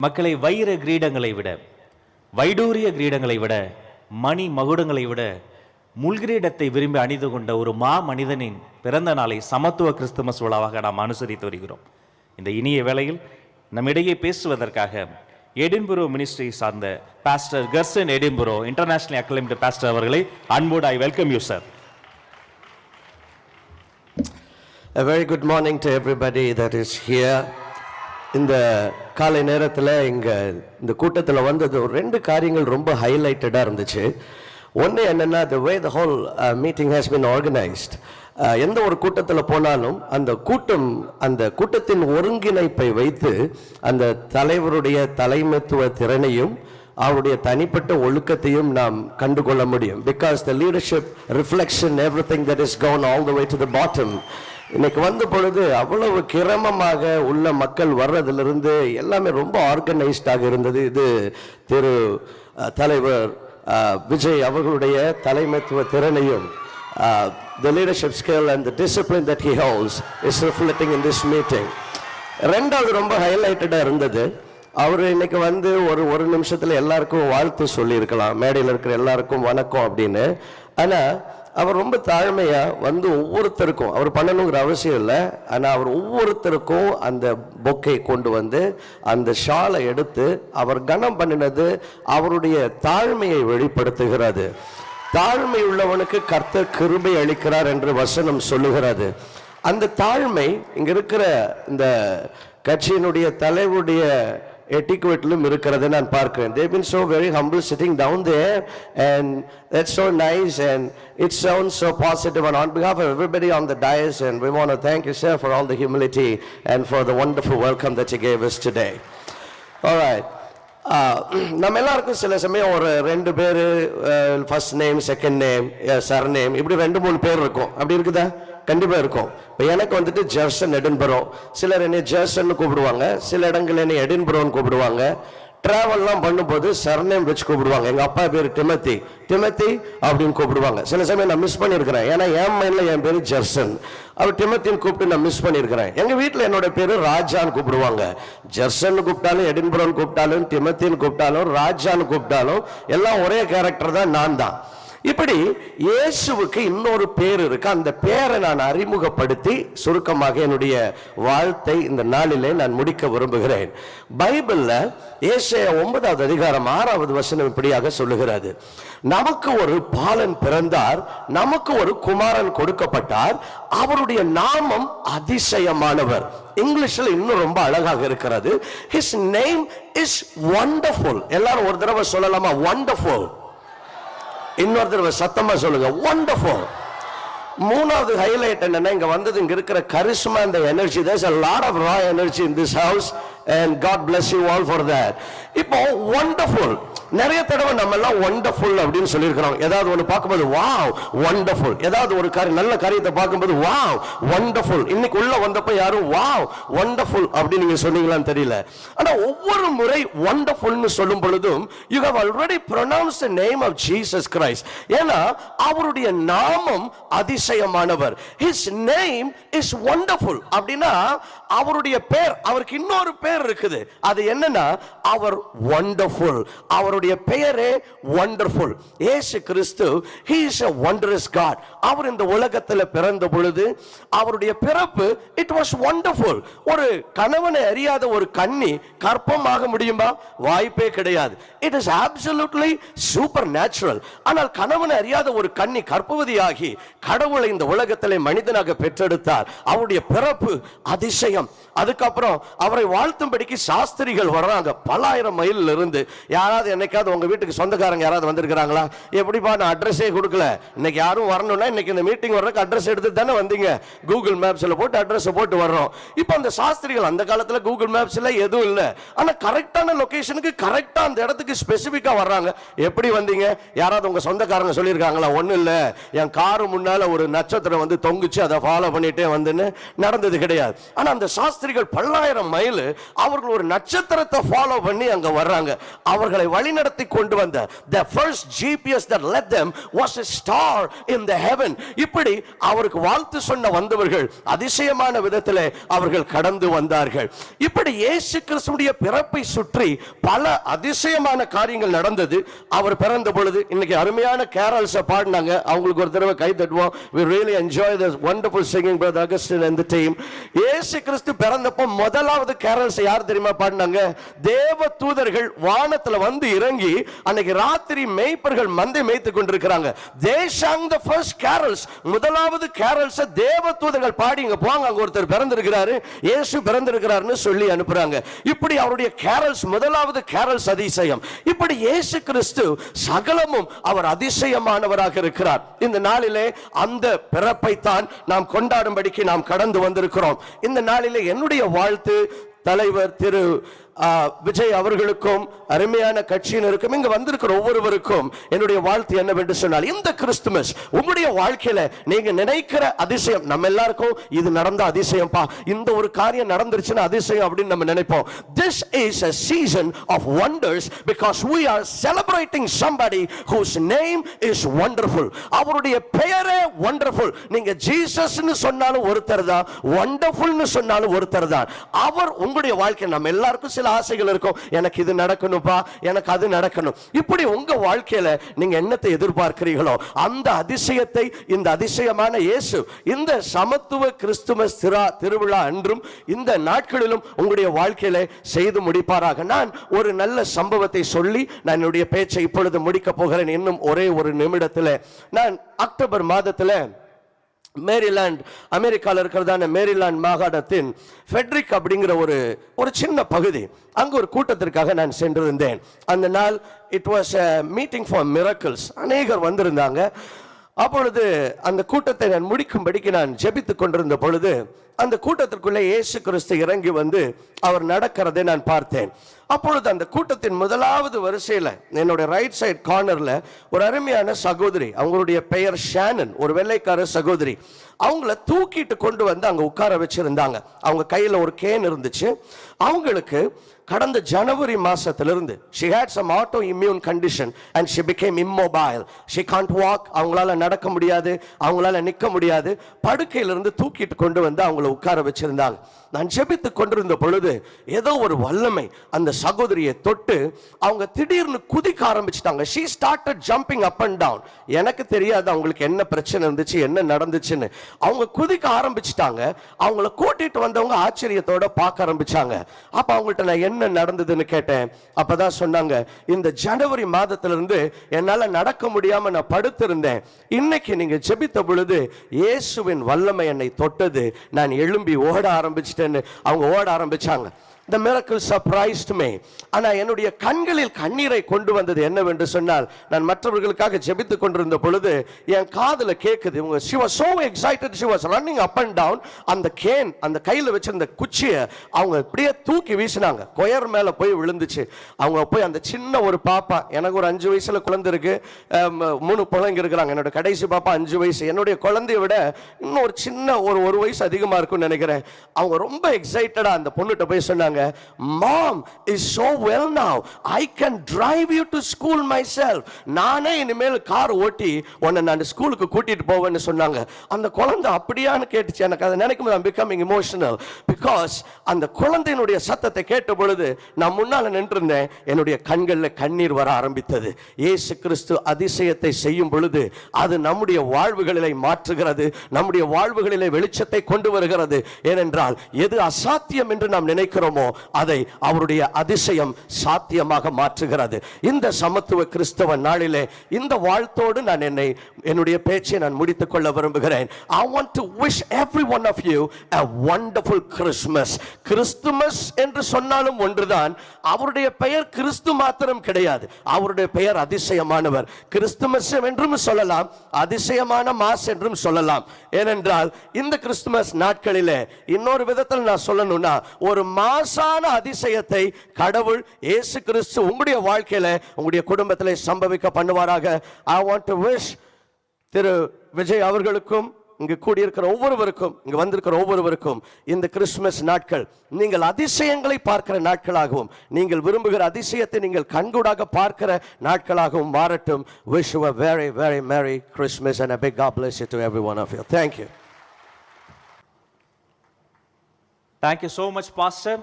மக்களை வைர கிரீடங்களை விட வைடூரிய கிரீடங்களை விட மணி மகுடங்களை விட முள்கிரீடத்தை விரும்பி அணிந்து கொண்ட ஒரு மா மனிதனின் பிறந்த நாளை சமத்துவ கிறிஸ்துமஸ் விழாவாக நாம் அனுசரித்து வருகிறோம் இந்த இனிய வேளையில் நம்மிடையே பேசுவதற்காக எடின்புரோ மினிஸ்ட்ரி சார்ந்த pastor Carson Edinburgh international acclaimed pastor அவர்களை அன்போடு I welcome you sir A very good morning to everybody that is here. இந்த காலை நேரத்தில் இங்கே இந்த கூட்டத்தில் வந்தது ஒரு ரெண்டு காரியங்கள் ரொம்ப ஹைலைட்டடாக இருந்துச்சு. ஒன்று என்னென்னா the way the whole meeting has been organised எந்த ஒரு கூட்டத்தில் போனாலும் அந்த கூட்டம் அந்த கூட்டத்தின் ஒருங்கிணைப்பை வைத்து அந்த தலைவருடைய தலைமைத்துவ திறனையும் அவருடைய தனிப்பட்ட ஒழுக்கத்தையும் நாம் கண்டுகொள்ள முடியும். Because the leadership reflection everything that is gone all the way to the bottom இன்னைக்கு வந்த பொழுது அவ்வளவு கிரமமாக உள்ள மக்கள் வர்றதுலேருந்து எல்லாமே ரொம்ப ஆர்கனைஸ்டாக இருந்தது. இது திரு தலைவர் விஜய் அவர்களுடைய தலைமைத்துவ திறனையும் the leadership skill and the discipline that he has is reflecting in this meeting ரெண்டாவது ரொம்ப ஹைலைட்டடாக இருந்தது. அவர் இன்னைக்கு வந்து ஒரு ஒரு நிமிஷத்தில் எல்லாருக்கும் வாழ்த்து சொல்லியிருக்கலாம். மேடையில் இருக்கிற எல்லாருக்கும் வணக்கம் அப்படின்னு. ஆனால் அவர் ரொம்ப தாழ்மையாக வந்து ஒவ்வொருத்தருக்கும் அவர் பண்ணணுங்கிற அவசியம் இல்லை ஆனால் அவர் ஒவ்வொருத்தருக்கும் அந்த பொக்கை கொண்டு வந்து அந்த ஷாலை எடுத்து அவர் கனம் பண்ணினது அவருடைய தாழ்மையை வெளிப்படுத்துகிறது. தாழ்மை உள்ளவனுக்கு கர்த்தர் கிருபை அளிக்கிறார் என்று வசனம் சொல்லுகிறது. அந்த தாழ்மை இங்கே இருக்கிற இந்த கட்சியினுடைய தலைவருடைய etiquetteலும் இருக்கிறது நான் பார்க்கிறேன் they been so very humble sitting down they and that's so nice and it's sound so positive and on because of of everybody on the dais and we want thank you sir for all the humility and for the wonderful welcome that you gave is today alright நம்ம எல்லாருக்கும் சில சமயம் ஒரு ரெண்டு பேர் first name second name surname இப்படி ரெண்டு மூணு பேர் இருக்கும் அப்படி இருக்குதா கண்டிப்பாக இருக்கும். இப்போ எனக்கு வந்துட்டு ஜெர்சன் எடின்பரோ சிலர் என்னை ஜெர்சன் கூப்பிடுவாங்க சில இடங்கள் என்னை எடின்பரோன்னு கூப்பிடுவாங்க. ட்ராவல்லாம் பண்ணும்போது சர்நேம் வச்சு கூப்பிடுவாங்க. எங்கள் அப்பா பேர் டிமத்தி டிமத்தி அப்படின்னு கூப்பிடுவாங்க. சில சமயம் நான் மிஸ் பண்ணியிருக்கிறேன். ஏன்னா என் மைண்டில் என் பேர் ஜெர்சன். அவர் டிமத்தின்னு கூப்பிட்டு நான் மிஸ் பண்ணியிருக்கிறேன். எங்கள் வீட்டில் என்னோட பேர் ராஜான்னு கூப்பிடுவாங்க. ஜெர்சன் கூப்பிட்டாலும் எடின்பரோன்னு கூப்பிட்டாலும் டிமத்தின்னு கூப்பிட்டாலும் ராஜான்னு கூப்பிட்டாலும் எல்லாம் ஒரே கேரக்டர் தான் நான் தான். இப்படி இயேசுவுக்கு இன்னொரு பேர் இருக்கு. அந்த பேரை நான் அறிமுகப்படுத்தி சுருக்கமாக என்னுடைய வாழ்த்தை இந்த நாளிலே நான் முடிக்க விரும்புகிறேன். பைபிள்ல ஏசைய ஒன்பதாவது அதிகாரம் ஆறாவது வசனம் இப்படியாக சொல்லுகிறது. நமக்கு ஒரு பாலன் பிறந்தார் நமக்கு ஒரு குமாரன் கொடுக்கப்பட்டார் அவருடைய நாமம் அதிசயமானவர். இங்கிலீஷில் இன்னும் ரொம்ப அழகாக இருக்கிறது. ஹிஸ் நேம் இஸ் ஒண்டர்ஃபுல் எல்லாரும் ஒரு தடவை சொல்லலாமா? ஒண்டர்ஃபுல் இன்னொருத்தர் சத்தமா சொல்லுங்க. ஒண்டர்ஃபுல் மூணாவது ஹைலைட் என்னன்னா இங்க வந்தது இங்க இருக்கிற கரிஷ்மா இந்த energy there's a lot raw energy in this house and God bless you all for that. இப்போ ஒண்டர்ஃபுல் நிறைய தடவை நம்ம எல்லாம் ஒண்டர்ஃபுல் அப்படின்னு சொல்லியிருக்கிறோம். ஏதாவது ஒன்று பார்க்கும்போது வாவ் ஒண்டர்ஃபுல் ஏதாவது ஒரு காரியம் நல்ல காரியத்தை பார்க்கும்போது வாவ் ஒண்டர்ஃபுல் இன்னைக்கு உள்ள வந்தப்ப யாரும் வாவ் ஒண்டர்ஃபுல் அப்படின்னு நீங்க சொன்னீங்களான்னு தெரியல. ஆனா ஒவ்வொரு முறை ஒண்டர்ஃபுல்னு சொல்லும் பொழுதும் you have already pronounce the name of Jesus Christ ஏன்னா அவருடைய நாமம் அதிசயமானவர். ஹிஸ் நேம் இஸ் ஒண்டர்ஃபுல் அப்படின்னா அவருடைய பேர் அவருக்கு இன்னொரு பேர் இருக்குது. அது என்னன்னா அவர் ஒண்டர்ஃபுல் அவருடைய பெயரே ஒண்டர்ஃபுல் ஏசு கிறிஸ்து he is a wondrous அவர் இந்த உலகத்தில் பிறந்த பொழுது அவருடைய பிறப்பு இட் வாஸ் ஒண்டர்ஃபுல் ஒரு கணவனை அறியாத ஒரு கன்னி கற்பமாக முடியுமா? வாய்ப்பே கிடையாது. It is is supernatural ஆனால் கணவனை அறியாத ஒரு கன்னி கற்பவதியாகி கடவுளை இந்த உலகத்திலே மனிதனாக பெற்றெடுத்தார். அவருடைய பிறப்பு அதிசயம். அதுக்கப்புறம் அவரை வாழ்த்தும்படிக்கு சாஸ்திரிகள் வர்றாங்க. பல்லாயிரம் மைல்ல இருந்து யாராவது என்னைக்காவது உங்க வீட்டுக்கு சொந்தக்காரங்க யாராவது வந்திருக்கிறாங்களா? எப்படிப்பா நான் அட்ரஸே கொடுக்கல. இன்னைக்கு யாரும் வரணும்னா இன்னைக்கு இந்த மீட்டிங் வர்றதுக்கு அட்ரஸ் எடுத்து தானே வந்தீங்க. கூகுள் மேப்ஸ்ல போட்டு அட்ரஸ் போட்டு வர்றோம். இப்போ அந்த சாஸ்திரிகள் அந்த காலத்துல கூகுள் மேப்ஸ்ல எதுவும் இல்லை. ஆனா கரெக்டான லொகேஷனுக்கு கரெக்டா அந்த இடத்துக்கு ஸ்பெசிபிக்கா வர்றாங்க. எப்படி வந்தீங்க? யாராவது உங்க சொந்தக்காரங்க சொல்லியிருக்காங்களா? ஒன்றும் இல்ல. என் காரு முன்னால ஒரு நட்சத்திரம் வந்து தொங்குச்சு. அதை ஃபாலோ பண்ணிட்டே வந்துன்னு நடந்தது கிடையாது. ஆனா அந்த சாஸ்திரிகள் பல்லாயிரம் மைல் அவர்கள் ஒரு நட்சத்திரத்தை ஃபாலோ பண்ணி அங்க வர்றாங்க. அவர்களை வழிநடத்தி கொண்டு வந்த the first GPS that led them was a star in the heaven. இப்படி அவருக்கு வாழ்த்து சொன்ன வந்தவர்கள் அதிசயமான விதத்தில் அவர்கள் கடந்து வந்தார்கள். இப்படி இயேசு கிறிஸ்துடைய பிறப்பை சுற்றி பல அதிசயமான காரியங்கள் நடந்தது. அவர் பிறந்த பொழுது இன்னைக்கு அருமையான கேரல்ஸ் பாடினாங்க. அவங்களுக்கு ஒரு தடவை கை தட்டுவோம். We really enjoy this wonderful singing brother Augustine and the team. இயேசு கிறிஸ்து பிறந்தப்போ முதலாவது கேரல்ஸ் யார் தெரியுமா பாடினாங்க? தேவ தூதர்கள் வானத்துல வந்து இறங்கி அன்னைக்கு ராத்திரி மேய்ப்பர்கள் மந்தை மேய்த்து கொண்டிருக்கிறாங்க. தேசாங் த ஃபர்ஸ்ட் கேரல்ஸ் முதலாவது கேரல்ஸ் தேவ தூதர்கள் பாடி இங்க போங்க அங்க ஒருத்தர் பிறந்திருக்கிறாரு. இயேசு பிறந்திருக்கிறாருன்னு சொல்லி அனுப்புறாங்க. இப்படி அவருடைய கேரல்ஸ் முதலாவது கேரல்ஸ் அதிசயம். இப்படி இயேசு கிறிஸ்து சகலமும் அவர் அதிசயமானவராக இருக்கிறார். இந்த நாளிலே அந்த பிறப்பை தான் நாம் கொண்டாடும்படிக்கு நாம் கடந்து வந்திருக்கிறோம். இந்த நாளிலே என்னுடைய வாழ்த்து தலைவர் திரு விஜய் அவர்களுக்கும் அருமையான கட்சியினருக்கும் இங்க வந்திருக்கிற ஒவ்வொருவருக்கும் என்னுடைய வாழ்த்து என்னவென்று சொன்னால் இந்த கிறிஸ்துமஸ் உங்களுடைய வாழ்க்கையில நீங்க நினைக்கிற அதிசயம் நம்ம எல்லாருக்கும் இது நடந்த அதிசயம்ப்பா இந்த ஒரு காரியம் நடந்துருச்சுன்னா அதிசயம் அப்படின்னு நம்ம நினைப்போம். This is a season of wonders because we are celebrating somebody whose name is wonderful அவருடைய பெயரே ஒண்டர்ஃபுல் நீங்க ஜீசஸ்னு சொன்னாலும் ஒருத்தர் தான் ஒண்டர்ஃபுல்னு சொன்னாலும் ஒருத்தர் தான். அவர் உங்களுடைய வாழ்க்கை நம்ம எல்லாருக்கும் சில ஆசைகள் இருக்கும். எனக்கு இது நடக்கணும்ப்பா எனக்கு அது நடக்கணும். இப்படி உங்க வாழ்க்கையில நீங்க என்னத்தை எதிர்பார்க்கிறீர்களோ அந்த அதிசயத்தை இந்த அதிசயமான இயேசு இந்த சமத்துவ கிறிஸ்துமஸ் திரா திருவிழா அன்றும் இந்த நாட்களிலும் உங்களுடைய வாழ்க்கையில செய்து முடிப்பாராக. நான் ஒரு நல்ல சம்பவத்தை சொல்லி நான் என்னுடைய பேச்சை இப்பொழுது முடிக்க போகிறேன். இன்னும் ஒரே ஒரு நிமிடத்தில். நான் அக்டோபர் மாதத்தில் மேரிலாண்ட் அமெரிக்காவில் இருக்கிறதான மேரிலாண்ட் மாகாணத்தின் ஃபெட்ரிக் அப்படிங்கிற ஒரு ஒரு சின்ன பகுதி. அங்கு ஒரு கூட்டத்திற்காக நான் சென்றிருந்தேன். அந்த நாள் it was meeting for miracles அநேகர் வந்திருந்தாங்க. அப்பொழுது அந்த கூட்டத்தை நான் முடிக்கும்படிக்கு நான் ஜெபித்து கொண்டிருந்த பொழுது அந்த கூட்டத்திற்குள்ளே இயேசு கிறிஸ்து இறங்கி வந்து அவர் நடக்கிறதை நான் பார்த்தேன். அப்பொழுது அந்த கூட்டத்தின் முதலாவது வரிசையில் என்னோட ரைட் சைட் கார்னரில் ஒரு அருமையான சகோதரி அவங்களுடைய பெயர் ஷேனன் ஒரு வெள்ளைக்கார சகோதரி. அவங்கள தூக்கிட்டு கொண்டு வந்து அங்கே உட்கார வச்சுருந்தாங்க. அவங்க கையில் ஒரு கேன் இருந்துச்சு. அவங்களுக்கு கடந்த ஜனவரி மாசத்திலிருந்து she had some autoimmune condition and she became immobile she can't walk அவங்களால நடக்க முடியாது அவங்களால நிற்க முடியாது. படுக்கையிலிருந்து தூக்கிட்டு கொண்டு வந்து அவங்கள உட்கார வச்சுருந்தாங்க. நான் ஜெபித்து கொண்டிருந்த பொழுது ஏதோ ஒரு வல்லமை அந்த சகோதரியை தொட்டு அவங்க திடீர்னு குதிக்க ஆரம்பிச்சிட்டாங்க. She started jumping up and down எனக்கு தெரியாது அவங்களுக்கு என்ன பிரச்சனை இருந்துச்சு என்ன நடந்துச்சுன்னு. அவங்க குதிக்க ஆரம்பிச்சிட்டாங்க. அவங்கள கூட்டிட்டு வந்தவங்க ஆச்சரியத்தோட பார்க்க ஆரம்பிச்சாங்க. அப்போ அவங்கள்ட்ட நான் என்ன நடந்ததுன்னு கேட்டேன். அப்பதான் சொன்னாங்க இந்த ஜனவரி மாதத்திலிருந்து என்னால் நடக்க முடியாம நான் படுத்திருந்தேன். இன்னைக்கு நீங்க ஜெபித்த பொழுது இயேசுவின் வல்லமை என்னை தொட்டது. நான் எழும்பி ஓட ஆரம்பிச்சிட்டேன்னு அவங்க ஓட ஆரம்பிச்சாங்க. த miracle சர்ப்ரைஸ்டு மே ஆனால் என்னுடைய கண்களில் கண்ணீரை கொண்டு வந்தது என்னவென்று சொன்னால் நான் மற்றவர்களுக்காக ஜெபித்துக் கொண்டிருந்த பொழுது என் காதில் கேட்குது இவங்க she was so excited she was running up and down அந்த கேன் அந்த கையில் வச்சிருந்த குச்சியை அவங்க இப்படியே தூக்கி வீசினாங்க. கொயர் மேலே போய் விழுந்துச்சு. அவங்க போய் அந்த சின்ன ஒரு பாப்பா எனக்கு ஒரு அஞ்சு வயசில் குழந்தை இருக்கு. மூணு பிள்ளைங்க இருக்கிறாங்க. என்னோட கடைசி பாப்பா அஞ்சு வயசு. என்னுடைய குழந்தைய விட இன்னும் ஒரு சின்ன ஒரு ஒரு வயசு அதிகமாக இருக்கும்னு நினைக்கிறேன். அவங்க ரொம்ப எக்ஸைட்டடாக அந்த பொண்ணுகிட்ட போய் சொன்னாங்க mom is so well now I can drive you to school myself நானே இனிமேல் கார் ஓட்டி உன்னை நான் ஸ்கூலுக்கு கூட்டிட்டு போவேன்னு சொன்னாங்க. அந்த குழந்தை அப்படியான்னு கேட்டுச்சு. எனக்கு அதை நினைக்கும் போது பிகமிங் இமோஷனல் பிகாஸ் அந்த குழந்தையினுடைய சத்தத்தை கேட்ட பொழுது நான் முன்னால நின்றிருந்தேன். என்னுடைய கண்களில் கண்ணீர் வர ஆரம்பித்தது. ஏசு கிறிஸ்து அதிசயத்தை செய்யும் பொழுது அது நம்முடைய வாழ்வுகளிலே மாற்றுகிறது. நம்முடைய வாழ்வுகளிலே வெளிச்சத்தை கொண்டு வருகிறது. ஏனென்றால் எது அசாத்தியம் என்று நாம் நினைக்கிறோமோ அதை அவருடைய அதிசயம் சாத்தியமாக மாற்றுகிறது. இந்த சமத்துவ கிறிஸ்தவ நாளிலே இந்த வாழ்த்தோடு நான் என்னை என்னுடைய பேச்சை நான் முடித்துக் கொள்ள விரும்புகிறேன். I want to wish every one of you a wonderful Christmas Christmas என்று சொன்னாலும் ஒன்றுதான். அவருடைய பெயர் கிறிஸ்து மாத்திரம் கிடையாது. அவருடைய பெயர் அதிசயமானவர். கிறிஸ்துமஸ் என்றும் சொல்லலாம் அதிசயமான மாஸ் என்றும் சொல்லலாம். ஏனென்றால் இந்த கிறிஸ்துமஸ் நாட்களிலே இன்னொரு விதத்தில் நான் சொல்லணும்னா ஒரு மாஸ் மாசான அதிசயத்தை கடவுள் இயேசு கிறிஸ்து உங்களுடைய வாழ்க்கையில் உங்களுடைய குடும்பத்தில் சம்பவிக்க பண்ணுவாராக. ஐ வாண்ட் டு விஷ் திரு விஜய் அவர்களுக்கும் இங்கு கூடியிருக்கிற ஒவ்வொருவருக்கும் இங்கு வந்திருக்கிற ஒவ்வொருவருக்கும் இந்த கிறிஸ்துமஸ் நாட்கள் நீங்கள் அதிசயங்களை பார்க்கிற நாட்களாகவும் நீங்கள் விரும்புகிற அதிசயத்தை நீங்கள் கண்கூடாக பார்க்கிற நாட்களாகவும் மாறட்டும். Wish a very very merry Christmas and a big God bless to every one of you of thank you so much pastor